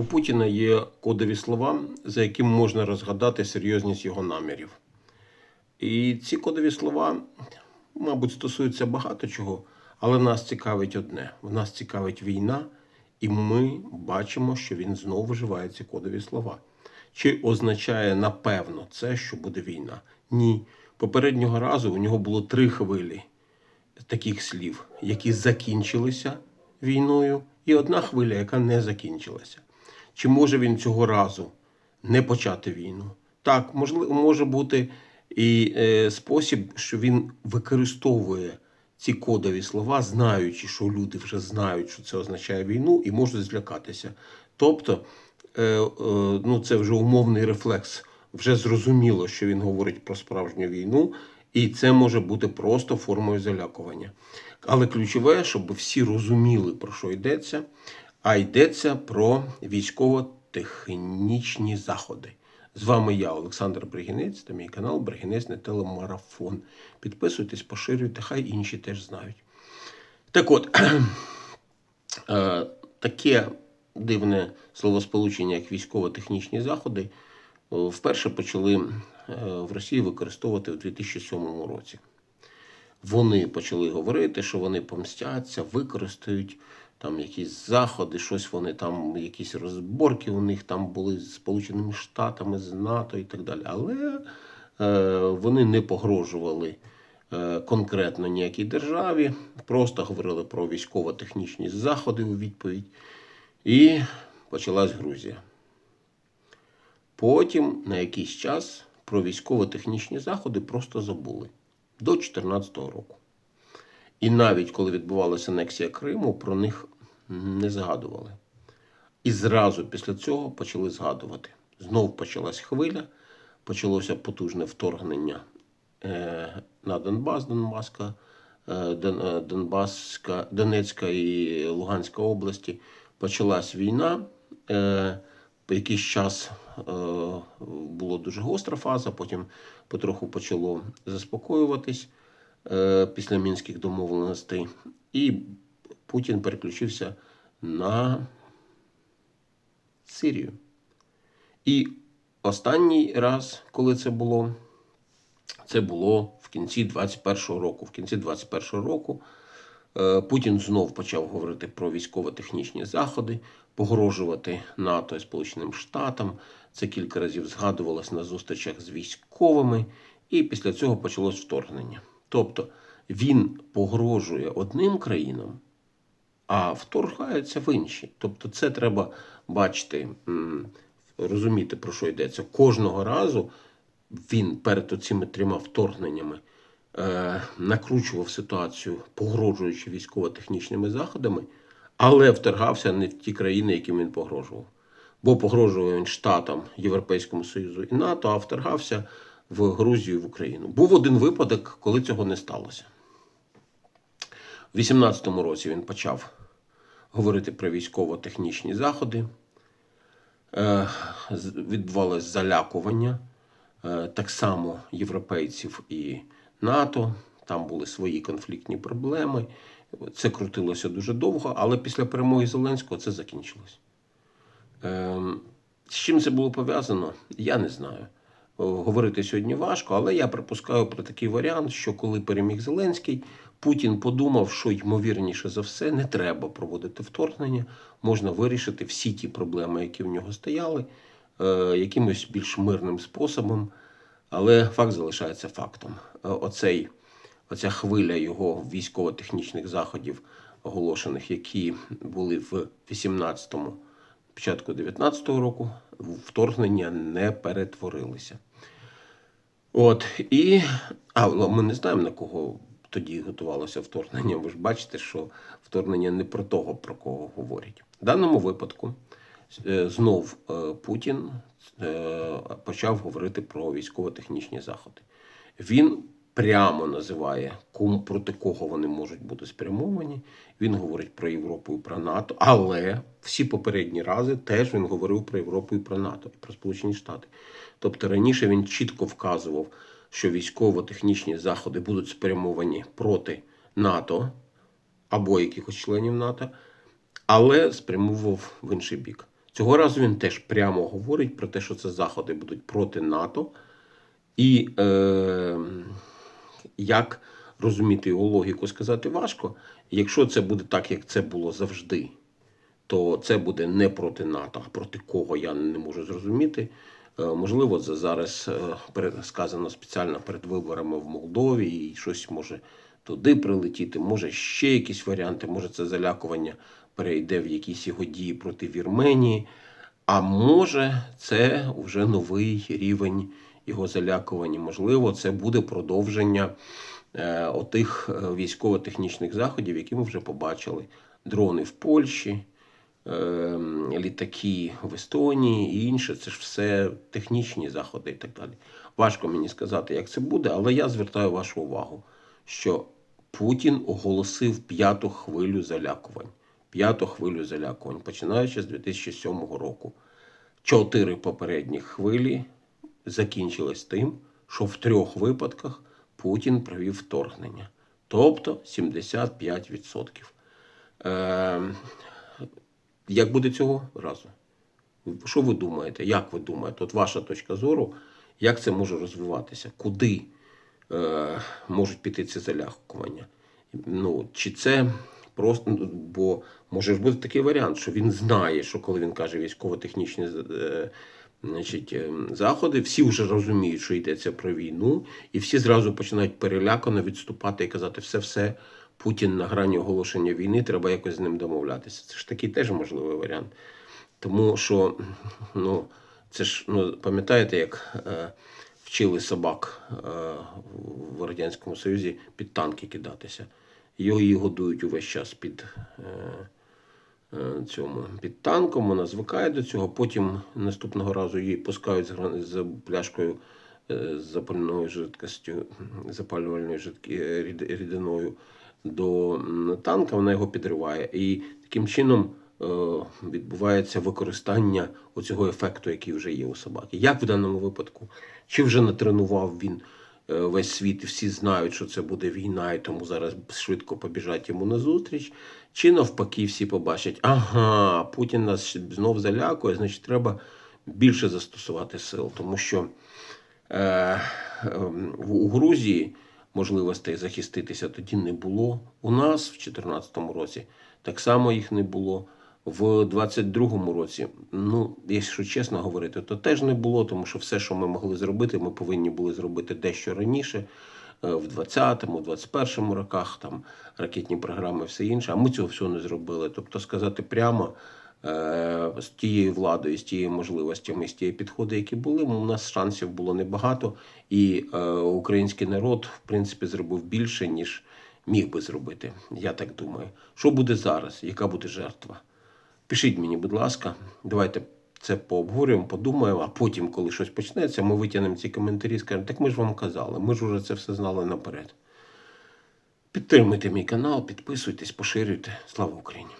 У Путіна є кодові слова, за яким можна розгадати серйозність його намірів. І ці кодові слова, мабуть, стосуються багато чого, але нас цікавить одне: в нас цікавить війна, і ми бачимо, що він знову вживає ці кодові слова. Чи означає напевно це, що буде війна? Ні. Попереднього разу у нього було три хвилі таких слів, які закінчилися війною, і одна хвиля, яка не закінчилася. Чи може він цього разу не почати війну? Так, можливо, може бути і е, спосіб, що він використовує ці кодові слова, знаючи, що люди вже знають, що це означає війну, і можуть злякатися. Тобто, е, е, ну, це вже умовний рефлекс. Вже зрозуміло, що він говорить про справжню війну, і це може бути просто формою залякування. Але ключове, щоб всі розуміли, про що йдеться, а йдеться про військово-технічні заходи. З вами я, Олександр Бригінець, та мій канал Бригінець не телемарафон. Підписуйтесь, поширюйте, хай інші теж знають. Так от, е, таке дивне словосполучення, як військово-технічні заходи, е, вперше почали е, в Росії використовувати в 2007 році. Вони почали говорити, що вони помстяться, використають там якісь заходи, щось вони там, якісь розборки у них там були з Сполученими Штатами, з НАТО і так далі. Але е, вони не погрожували е, конкретно ніякій державі, просто говорили про військово-технічні заходи у відповідь. І почалась Грузія. Потім на якийсь час про військово-технічні заходи просто забули до 2014 року. І навіть коли відбувалася анексія Криму, про них не згадували. І зразу після цього почали згадувати. Знов почалась хвиля, почалося потужне вторгнення е, на Донбас, Донбаска, е, е, Донбаска, Донецька і Луганська області. Почалась війна. Е, якийсь час була дуже гостра фаза, потім потроху почало заспокоюватись після мінських домовленостей. І Путін переключився на Сирію. І останній раз, коли це було, це було в кінці 21-го року. В кінці 21-го року е, Путін знов почав говорити про військово-технічні заходи, погрожувати НАТО і Сполученим Штатам. Це кілька разів згадувалось на зустрічах з військовими, і після цього почалось вторгнення. Тобто він погрожує одним країнам, а вторгається в інші. Тобто, це треба бачити, розуміти, про що йдеться. Кожного разу він перед цими трьома вторгненнями е, накручував ситуацію, погрожуючи військово-технічними заходами, але вторгався не в ті країни, яким він погрожував. Бо погрожував він Штатам, Європейському Союзу і НАТО, а вторгався в Грузію і в Україну. Був один випадок, коли цього не сталося. У 18-му році він почав говорити про військово-технічні заходи. Е, Відбувалось залякування е, так само європейців і НАТО. Там були свої конфліктні проблеми. Це крутилося дуже довго, але після перемоги Зеленського це закінчилось. Ем, З чим це було пов'язано, я не знаю. О, Говорити сьогодні важко, але я припускаю про такий варіант, що коли переміг Зеленський, Путін подумав, що ймовірніше за все не треба проводити вторгнення, можна вирішити всі ті проблеми, які в нього стояли, е, якимось більш мирним способом. Але факт залишається фактом. Е, Оцей, оця хвиля його військово-технічних заходів, оголошених, які були в 18-му, початку 19-го року, вторгнення не перетворилися. От і а ну, ми не знаємо на кого тоді готувалося вторгнення. Ви ж бачите, що вторгнення не про того, про кого говорять. В даному випадку е, знов е, Путін е, почав говорити про військово-технічні заходи. Він прямо називає, кому проти кого вони можуть бути спрямовані. Він говорить про Європу і про НАТО, але всі попередні рази теж він говорив про Європу і про НАТО, і про Сполучені Штати. Тобто раніше він чітко вказував, що військово-технічні заходи будуть спрямовані проти НАТО або якихось членів НАТО, але спрямовував в інший бік. Цього разу він теж прямо говорить про те, що це заходи будуть проти НАТО. І е, як розуміти його логіку, сказати важко. Якщо це буде так, як це було завжди, то це буде не проти НАТО, а проти кого я не можу зрозуміти. Е, Можливо, це зараз е, сказано спеціально перед виборами в Молдові, і щось може туди прилетіти, може ще якісь варіанти, може це залякування перейде в якісь його дії проти Вірменії. А може, це вже новий рівень його залякування. Можливо, це буде продовження е, отих е, військово-технічних заходів, які ми вже побачили. Дрони в Польщі, е, літаки в Естонії і інше. Це ж все технічні заходи і так далі. Важко мені сказати, як це буде, але я звертаю вашу увагу, що Путін оголосив п'яту хвилю залякувань. П'яту хвилю залякувань, починаючи з 2007 року. Чотири попередні хвилі закінчились тим, що в трьох випадках Путін провів вторгнення. Тобто 75%. Е, як буде цього разу? Що ви думаєте? Як ви думаєте? От ваша точка зору, як це може розвиватися? Куди е, можуть піти ці залякування? Ну, чи це просто, ну, бо може ж бути такий варіант, що він знає, що коли він каже військово-технічні е, значить, е, заходи, всі вже розуміють, що йдеться про війну, і всі зразу починають перелякано відступати і казати, все-все, Путін на грані оголошення війни, треба якось з ним домовлятися. Це ж такий теж можливий варіант. Тому що, ну, це ж, ну, пам'ятаєте, як е, вчили собак е, в Радянському Союзі під танки кидатися. Його її годують увесь час під, е, е, цьому, під танком, вона звикає до цього, потім наступного разу її пускають з, пляшкою е, з запальною жидкостю, запалювальною жидкі, е, рідиною до танка, вона його підриває. І таким чином відбувається використання оцього ефекту, який вже є у собаки. Як в даному випадку? Чи вже натренував він весь світ, всі знають, що це буде війна, і тому зараз швидко побіжать йому назустріч? Чи навпаки всі побачать, ага, Путін нас знов залякує, значить, треба більше застосувати сил, тому що е, в- у Грузії можливостей захиститися тоді не було. У нас в 2014 році так само їх не було. В 22-му році, ну, якщо чесно говорити, то теж не було, тому що все, що ми могли зробити, ми повинні були зробити дещо раніше, е, в 20-му, 21-му роках, там ракетні програми, все інше. А ми цього всього не зробили. Тобто, сказати прямо, е, з тією владою, з тією можливостями, з тією підходи, які були, у нас шансів було небагато, і е, український народ, в принципі, зробив більше, ніж міг би зробити. Я так думаю. Що буде зараз? Яка буде жертва? Пишіть мені, будь ласка, давайте це пообговорюємо, подумаємо, а потім, коли щось почнеться, ми витягнемо ці коментарі і скажемо, так ми ж вам казали, ми ж уже це все знали наперед. Підтримуйте мій канал, підписуйтесь, поширюйте. Слава Україні!